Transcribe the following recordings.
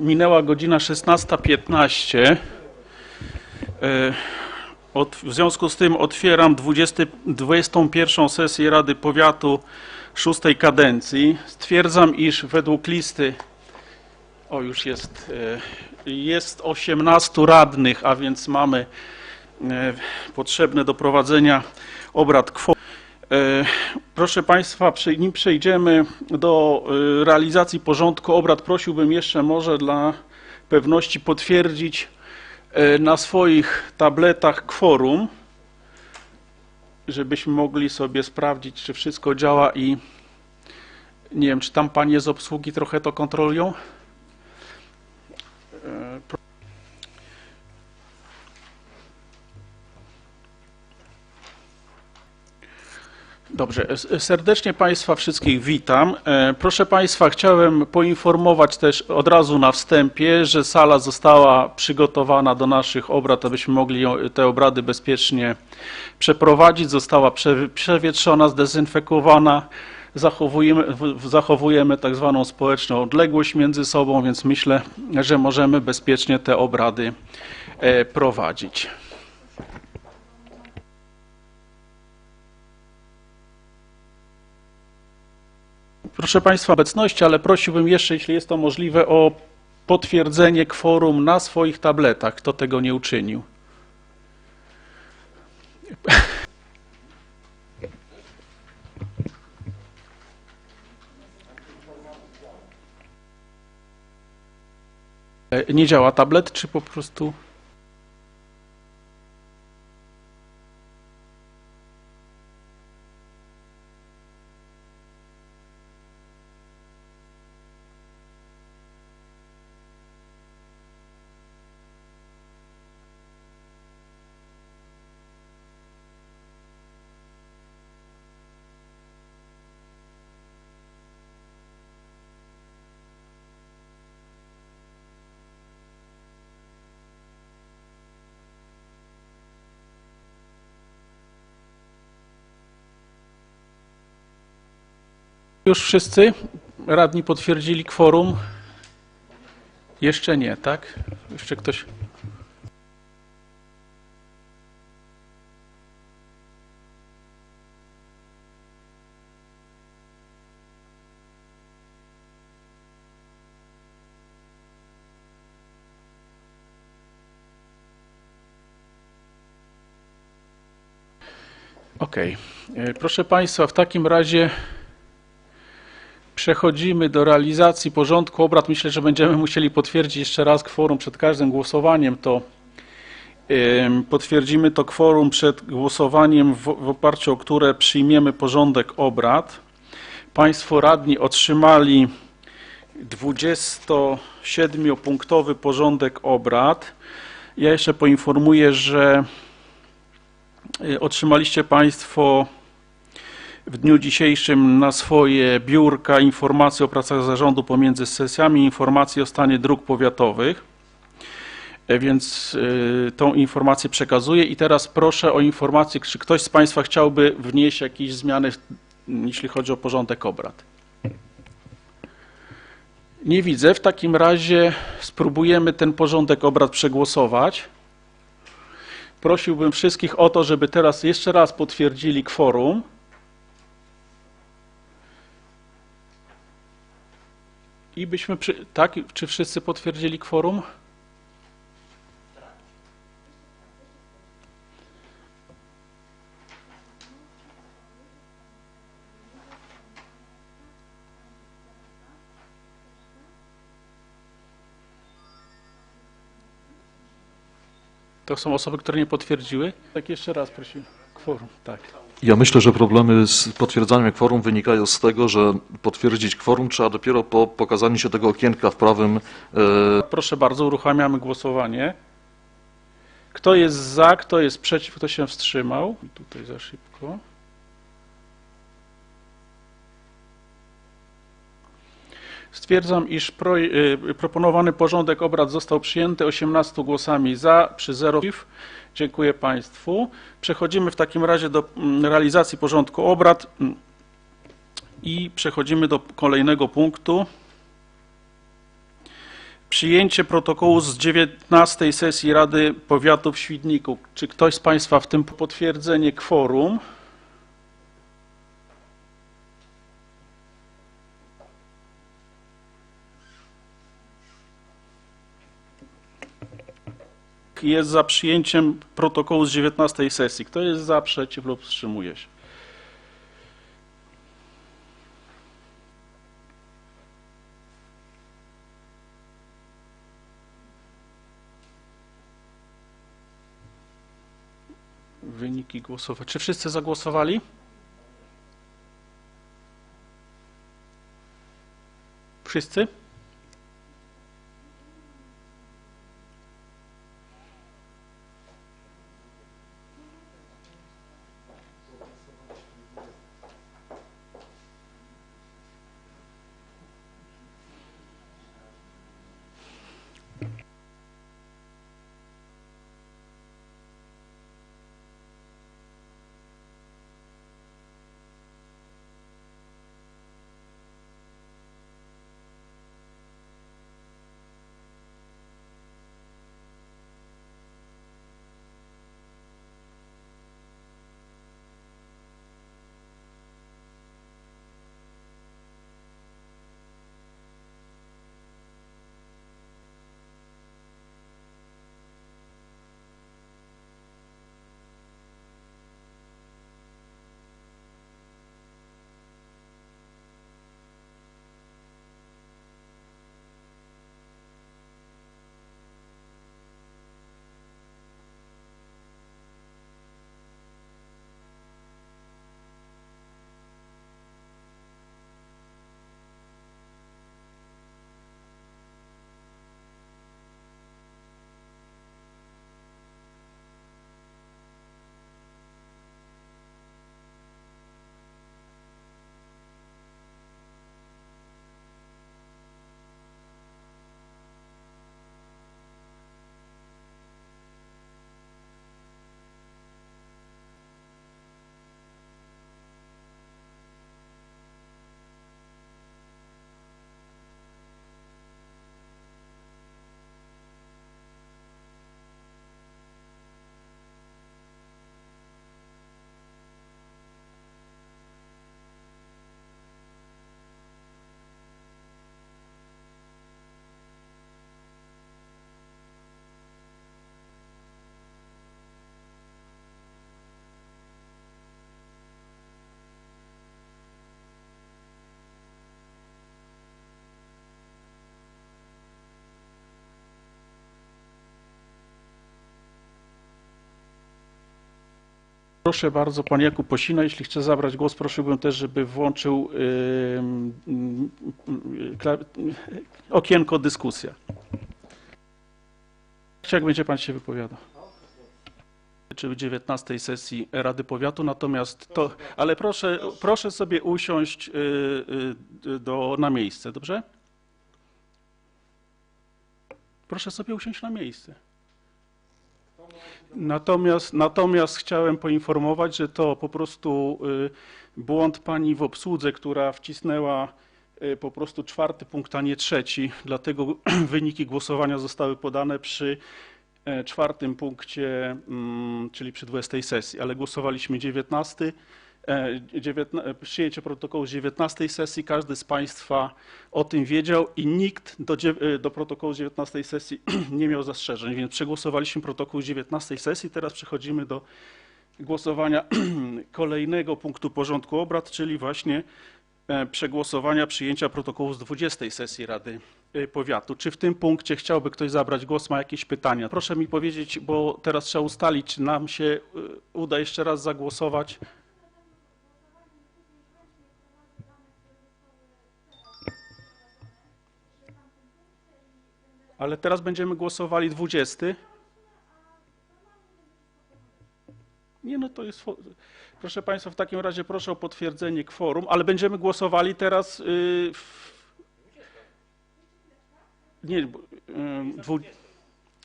Minęła godzina 16.15. E, w związku z tym otwieram 20, 21 sesję Rady Powiatu szóstej kadencji. Stwierdzam, iż według listy, o już jest, e, jest 18 radnych, a więc mamy e, potrzebne do prowadzenia obrad kworum. E, Proszę Państwa, nim przejdziemy do e, realizacji porządku obrad, prosiłbym jeszcze może dla pewności potwierdzić e, na swoich tabletach kworum, żebyśmy mogli sobie sprawdzić, czy wszystko działa i nie wiem, czy tam Panie z obsługi trochę to kontrolują? Dobrze, serdecznie Państwa wszystkich witam. E, Proszę Państwa, chciałem poinformować też od razu na wstępie, że sala została przygotowana do naszych obrad, abyśmy mogli te obrady bezpiecznie przeprowadzić. Została prze, przewietrzona, zdezynfekowana. Zachowujemy, zachowujemy tak zwaną społeczną odległość między sobą, więc myślę, że możemy bezpiecznie te obrady e, prowadzić. Proszę Państwa, obecności, ale prosiłbym jeszcze, jeśli jest to możliwe, o potwierdzenie kworum na swoich tabletach. Kto tego nie uczynił? E, Nie działa tablet, czy po prostu... Już wszyscy radni potwierdzili kworum? Jeszcze nie, tak? Jeszcze ktoś? Okej. E, Proszę Państwa, w takim razie Przechodzimy do realizacji porządku obrad. Myślę, że będziemy musieli potwierdzić jeszcze raz kworum przed każdym głosowaniem. To potwierdzimy to kworum przed głosowaniem, w, oparciu o które przyjmiemy porządek obrad. Państwo radni otrzymali 27-punktowy porządek obrad. Ja jeszcze poinformuję, że y, otrzymaliście Państwo w dniu dzisiejszym na swoje biurka informacje o pracach zarządu pomiędzy sesjami, informacje o stanie dróg powiatowych. E, Więc y, tą informację przekazuję i teraz proszę o informację, czy ktoś z Państwa chciałby wnieść jakieś zmiany, jeśli chodzi o porządek obrad. Nie widzę. W takim razie spróbujemy ten porządek obrad przegłosować. Prosiłbym wszystkich o to, żeby teraz jeszcze raz potwierdzili kworum. I byśmy, przy, tak, czy wszyscy potwierdzili kworum? To są osoby, które nie potwierdziły? Tak, jeszcze raz prosimy. Kworum, tak. Ja myślę, że problemy z potwierdzaniem kworum wynikają z tego, że potwierdzić kworum trzeba dopiero po pokazaniu się tego okienka w prawym. E, Proszę bardzo, uruchamiamy głosowanie. Kto jest za, kto jest przeciw, kto się wstrzymał? Tutaj za szybko. Stwierdzam, iż proj- y, proponowany porządek obrad został przyjęty 18 głosami za, przy 0 przeciw. Dziękuję Państwu. Przechodzimy w takim razie do mm, realizacji porządku obrad mm, i przechodzimy do kolejnego punktu. Przyjęcie protokołu z 19 sesji Rady Powiatu w Świdniku. Czy ktoś z Państwa w tym potwierdzenie kworum? Jest za przyjęciem protokołu z 19 sesji. Kto jest za, przeciw lub wstrzymuje się? Wyniki głosowania. Czy wszyscy zagłosowali? Wszyscy? Proszę bardzo, pan Jakub Posina, jeśli chce zabrać głos, prosiłbym też, żeby włączył okienko dyskusja. Jak będzie pan się wypowiadał? Czy 19 sesji Rady Powiatu, natomiast to, ale proszę, proszę sobie usiąść y, y, do, na miejsce, dobrze? Proszę sobie usiąść na miejsce. Natomiast, natomiast chciałem poinformować, że to po prostu y, błąd pani w obsłudze, która wcisnęła y, po prostu czwarty punkt, a nie trzeci. Dlatego wyniki głosowania zostały podane przy e, czwartym punkcie, mm, czyli przy 20 sesji, ale głosowaliśmy 19. e, 19 przyjęcie protokołu z 19 sesji. Każdy z Państwa o tym wiedział i nikt do, dziew- do protokołu z 19 sesji nie miał zastrzeżeń, więc przegłosowaliśmy protokół z 19 sesji. Teraz przechodzimy do głosowania kolejnego punktu porządku obrad, czyli właśnie e, przegłosowania przyjęcia protokołu z 20 sesji Rady e, Powiatu. Czy w tym punkcie chciałby ktoś zabrać głos, ma jakieś pytania? Proszę mi powiedzieć, bo teraz trzeba ustalić, czy nam się e, uda jeszcze raz zagłosować. Ale teraz będziemy głosowali 20. Nie, no to jest. Proszę Państwa, w takim razie proszę o potwierdzenie kworum, ale będziemy głosowali teraz. y, w... Nie, dwu...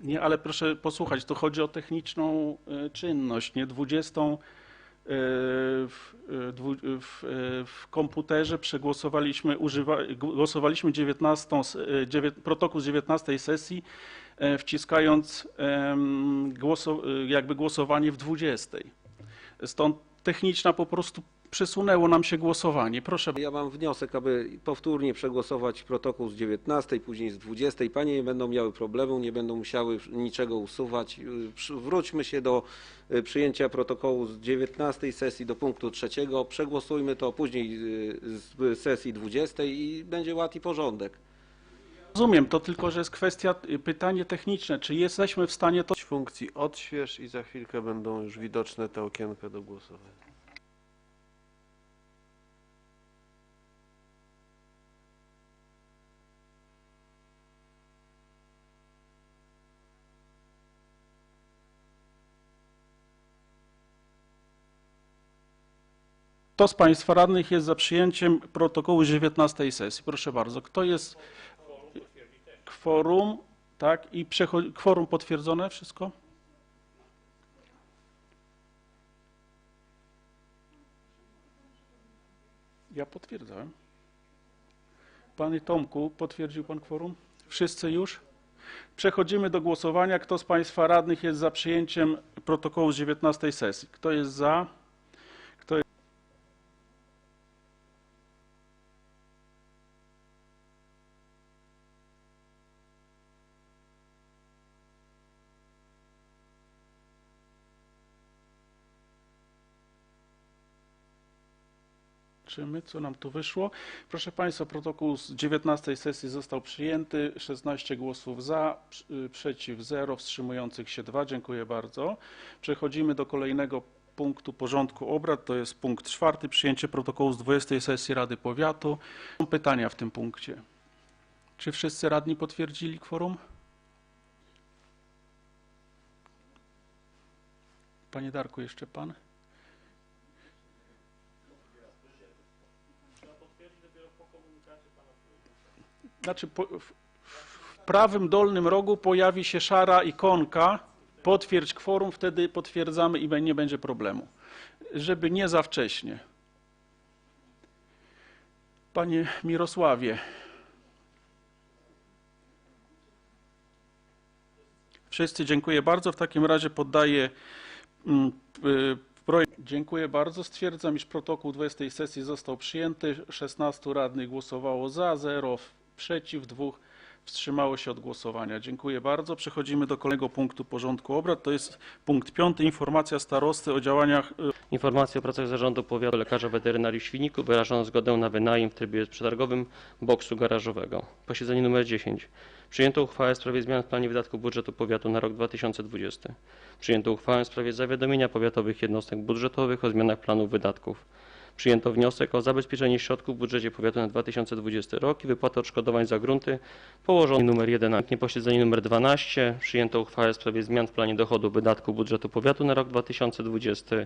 nie, ale proszę posłuchać, to chodzi o techniczną y, czynność, nie 20. w, w, w komputerze przegłosowaliśmy, używa, głosowaliśmy 19, s- e, dziewię- protokół z 19 sesji, e, wciskając e, jakby głosowanie w 20. Stąd techniczna po prostu przesunęło nam się głosowanie. Proszę Ja mam wniosek, aby powtórnie przegłosować protokół z 19, później z 20. Panie nie będą miały problemu, nie będą musiały niczego usuwać. Y, Wróćmy się do y, przyjęcia protokołu z 19 sesji do punktu trzeciego. Przegłosujmy to później y, z sesji 20 i będzie ład i porządek. Rozumiem, to tylko, że jest kwestia, y, pytanie techniczne, czy jesteśmy w stanie to... funkcji odśwież i za chwilkę będą już widoczne te okienka do głosowania. Kto z Państwa radnych jest za przyjęciem protokołu z 19 sesji? Proszę bardzo. Kto jest... Kworum, tak, i kworum potwierdzone, wszystko? Ja potwierdzałem. Panie Tomku, potwierdził Pan kworum? Wszyscy już? Przechodzimy do głosowania. Kto z Państwa radnych jest za przyjęciem protokołu z 19 sesji? Kto jest za? Kto jest... Zobaczymy, co nam tu wyszło. Proszę Państwa, protokół z 19 sesji został przyjęty. 16 głosów za, y, przeciw 0, wstrzymujących się 2. Dziękuję bardzo. Przechodzimy do kolejnego punktu porządku obrad. To jest punkt czwarty, przyjęcie protokołu z 20 sesji Rady Powiatu. Są pytania w tym punkcie. Czy wszyscy radni potwierdzili kworum? Panie Darku, jeszcze Pan? Znaczy, w, prawym dolnym rogu pojawi się szara ikonka, potwierdź kworum, wtedy potwierdzamy i nie będzie problemu. Żeby nie za wcześnie. Panie Mirosławie. Wszyscy dziękuję bardzo. W takim razie poddaję mm, y, projekt. Dziękuję bardzo. Stwierdzam, iż protokół 20 sesji został przyjęty. 16 radnych głosowało za, 0 przeciw, 2 wstrzymało się od głosowania. Dziękuję bardzo. Przechodzimy do kolejnego punktu porządku obrad. To jest punkt piąty. Informacja starosty o działaniach y, Informacja o pracach zarządu powiatu lekarza weterynarii w Świniku wyrażono zgodę na wynajem w trybie przetargowym boksu garażowego. Posiedzenie numer 10. Przyjęto uchwałę w sprawie zmian w planie wydatków budżetu powiatu na rok 2020. Przyjęto uchwałę w sprawie zawiadomienia powiatowych jednostek budżetowych o zmianach planów wydatków. Przyjęto wniosek o zabezpieczenie środków w budżecie powiatu na 2020 rok i wypłatę odszkodowań za grunty położony numer 11. Posiedzenie numer 12. Przyjęto uchwałę w sprawie zmian w planie dochodu wydatków budżetu powiatu na rok 2020.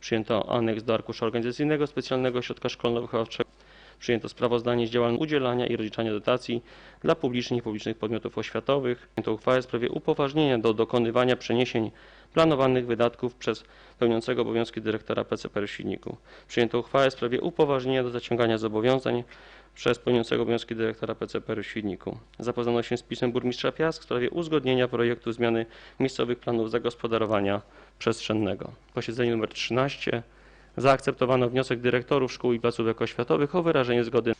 Przyjęto aneks do arkusza organizacyjnego specjalnego ośrodka szkolno-wychowawczego. Przyjęto sprawozdanie z działalności udzielania i rozliczania dotacji dla publicznych i publicznych podmiotów oświatowych. Przyjęto uchwałę w sprawie upoważnienia do dokonywania przeniesień planowanych wydatków przez pełniącego obowiązki dyrektora PCPR w Świdniku. Przyjęto uchwałę w sprawie upoważnienia do zaciągania zobowiązań przez pełniącego obowiązki dyrektora PCPR w Świdniku. Zapoznano się z pismem burmistrza Piast w sprawie uzgodnienia projektu zmiany miejscowych planów zagospodarowania przestrzennego. Posiedzenie nr 13. Zaakceptowano wniosek dyrektorów szkół i placówek oświatowych o wyrażenie zgody